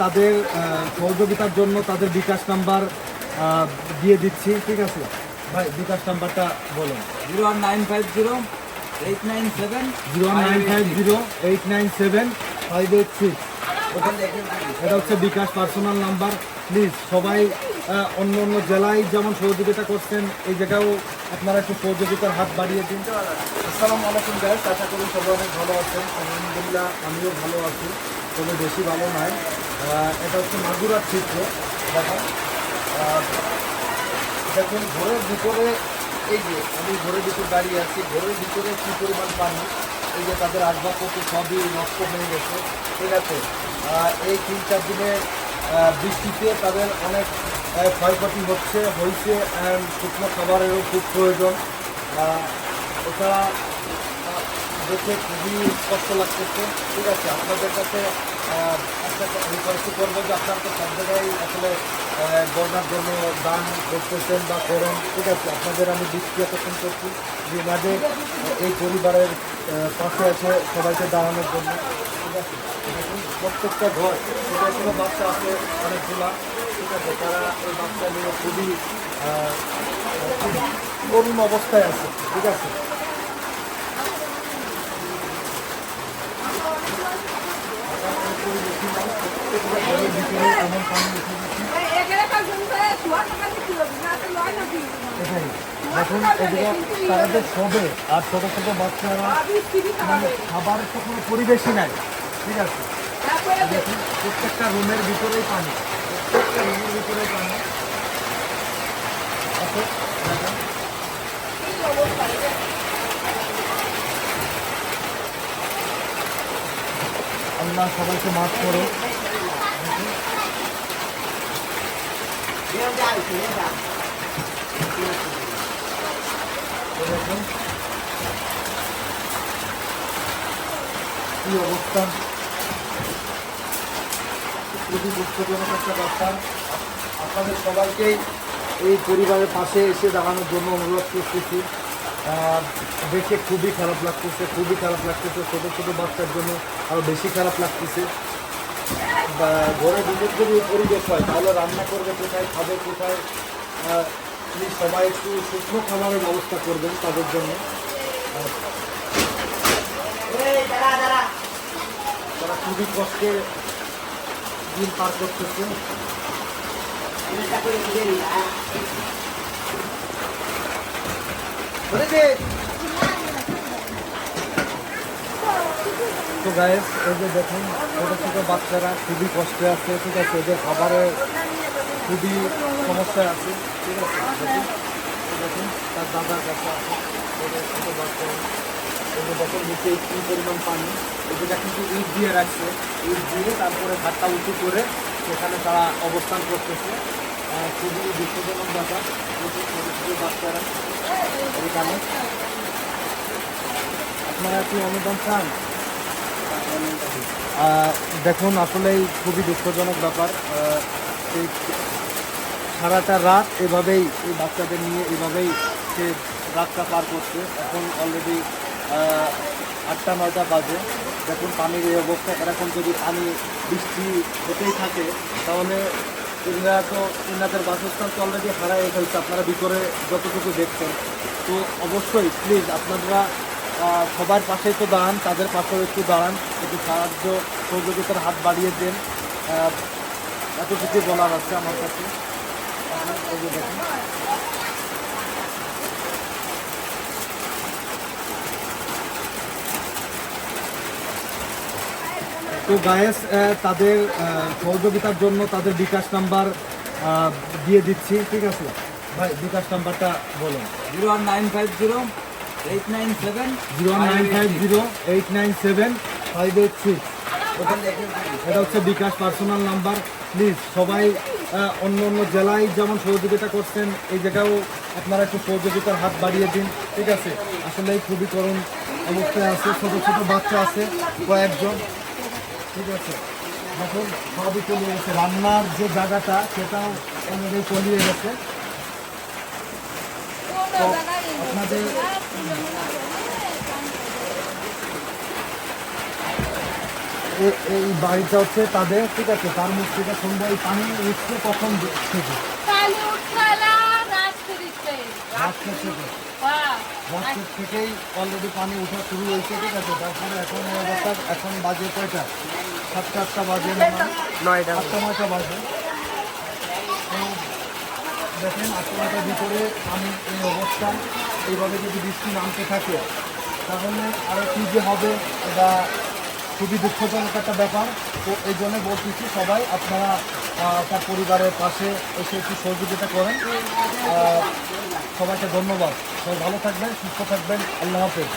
তাদের সহযোগিতার জন্য তাদের বিকাশ নাম্বার দিয়ে দিচ্ছি ঠিক আছে? ভাই বিকাশ নাম্বারটা বলুন। Zero one nine five zero eight nine seven zero nine five zero eight nine seven five eight six. এটা হচ্ছে বিকাশ পার্সোনাল নাম্বার। প্লিজ সবাই অন্য অন্য জেলায় যেমন সহযোগিতা করছেন এই জায়গাও আপনারা একটু সহযোগিতার হাত বাড়িয়ে দিন। আসসালামু আলাইকুম গাইস আশা করি সবাই অনেক ভালো আছেন। আলহামদুলিল্লাহ আমিও ভালো আছি। তবে বেশি ভালো নয়। এটা হচ্ছে মাগুরার চিত্র দেখেন দেখুন, ঘরের ভিতরে, এই যে আমি ঘরের ভিতরে দাঁড়িয়ে আছি, ঘরের ভিতরে কী পরিমাণ পানি? এই যে তাদের আসবাবপত্র সবই নষ্ট হয়ে গেছে। ঠিক আছে? এই তিন চার দিনে বৃষ্টিতে তাদের অনেক ক্ষয়ক্ষতি হচ্ছে, হয়েছে শুকনো খাবারেরও খুব প্রয়োজন। এছাড়া দেখে খুবই কষ্ট লাগতেছে। ঠিক আছে, আপনাদের কাছে একটা রিকোয়েস্ট করব যে আপনারা তো সব জায়গায় আসলে বন্যার জন্য দান করতেছেন বা করেন, ঠিক আছে, আপনাদের আমি দৃষ্টি আকর্ষণ করছি যে এনাদের এই পরিবারের পাশে আছে সবাইকে দাঁড়ানোর জন্য। ঠিক আছে প্রত্যেকটা ঘর ছোটো ছোটো বাচ্চা আছে অনেকগুলা ঠিক আছে, তারা এই বাচ্চা নিয়ে খুবই খুব করুণ অবস্থায় আছে, ঠিক আছে। দেখুন এগুলো তারা যে শোবে আর ছোটো ছোটো বাচ্চারা মানে খাবারের তো কোনো পরিবেশই নাই ঠিক আছে দেখুন প্রত্যেকটা রুমের ভিতরেই পানি প্রত্যেকটা রুমের ভিতরেই পানি আল্লাহ সবাইকে মাফ করো খুবই দুঃখজনক একটা ব্যাপার আপনাদের সবাইকেই এই পরিবারের পাশে এসে দাঁড়ানোর জন্য অনুরোধ করতেছি। দেখে খুবই খারাপ লাগতেছে, খুবই খারাপ লাগতেছে, ছোটো ছোটো বাচ্চার জন্য আরও বেশি খারাপ লাগতেছে। ঘরে ভিতর যদি পরিবেশ হয় তাহলে রান্না করবে কোথায়, খাবে কোথায় প্লিজ সবাই একটু শুকনো খাবারের ব্যবস্থা করবেন তাদের জন্য। তারা খুবই কষ্টে দিন পার করতেছে। তো গায়েস এই যে দেখুন, ছোটো ছোটো বাচ্চারা খুবই কষ্টে আছে, ঠিক আছে? এদের খাবারের খুবই সমস্যায় আছে, ঠিক আছে? দেখুন তার দাদার কাছে আছে ছোটো বাচ্চারা যে দেখুন, নিচে কী পরিমাণ পানি এগুলো কিন্তু ইট দিয়ে রাখছে। ইট দিয়ে তারপরে ঘাটটা উঁচু করে সেখানে তারা অবস্থান করতেছে। খুবই দুঃখজনক ব্যাপার ছোটো ছোটো বাচ্চারা এখানে। আপনারা কি অনুদান চান? দেখুন, আসলেই খুবই দুঃখজনক ব্যাপার। সারাটা রাত এভাবেই এই বাচ্চাদের নিয়ে এভাবেই সে রাতটা পার করছে। এখন অলরেডি আটটা, নয়টা বাজে। দেখুন, পানির এই অবস্থা। এরকম যদি পানি, বৃষ্টি হতেই থাকে, তাহলে ইন্দ্রা তো, এনাদের বাসস্থান তো অলরেডি হারাই ফেলছে। আপনারা ভিতরে যতটুকু দেখছেন। তো অবশ্যই প্লিজ আপনারা সবার পাশেই তো দাঁড়ান, তাদের পাশেও একটু দাঁড়ান, একটু সাহায্য সহযোগিতার হাত বাড়িয়ে দেন। এতটুকু বলার আছে আমার কাছে। তো গায়েস তাদের সহযোগিতার জন্য তাদের বিকাশ নাম্বার দিয়ে দিচ্ছি, ঠিক আছে? ভাই, বিকাশ নাম্বারটা বলুন। Zero one nine five zero eight nine seven five zero eight nine seven five eight এটা হচ্ছে বিকাশ পার্সোনাল নাম্বার। প্লিজ, সবাই অন্য অন্য জেলায় যেমন সহযোগিতা করছেন, এই জায়গাও আপনারা একটু সহযোগিতার হাত বাড়িয়ে দিন। ঠিক আছে? আসলে খুবই করুণ অবস্থায় আছে। ছোটো ছোটো বাচ্চা আছে কয়েকজন ঠিক আছে? এখন সবই চলে গেছে। রান্নার যে জায়গাটা, সেটাও অলরেডি চলিয়ে গেছে। তো আপনাদের এ- এই বাড়িটা হচ্ছে তাদের ঠিক আছে তার মুখ থেকে শুনব এই পানি উঠছে কখন থেকে? থেকে? হ্যাঁ। থেকেই অলরেডি পানি উঠা শুরু হয়েছে ঠিক আছে তারপরে এখন অবস্থা এখন বাজে কয়টা? সাতটা আটটা বাজে নয়টা আটটা নয়টা বাজে। তো দেখেন আটটা নয়টার ভিতরে আমি এই অবস্থা। এইভাবে যদি বৃষ্টি নামতে থাকে, তাহলে আরও কী যে হবে এটা খুবই দুঃখজনক একটা ব্যাপার। তো এই জন্য বলতেছি সবাই, আপনারা তার পরিবারের পাশে এসে একটু সহযোগিতা করেন। সবাইকে ধন্যবাদ। সবাই ভালো থাকবেন, সুস্থ থাকবেন। আল্লাহ হাফেজ।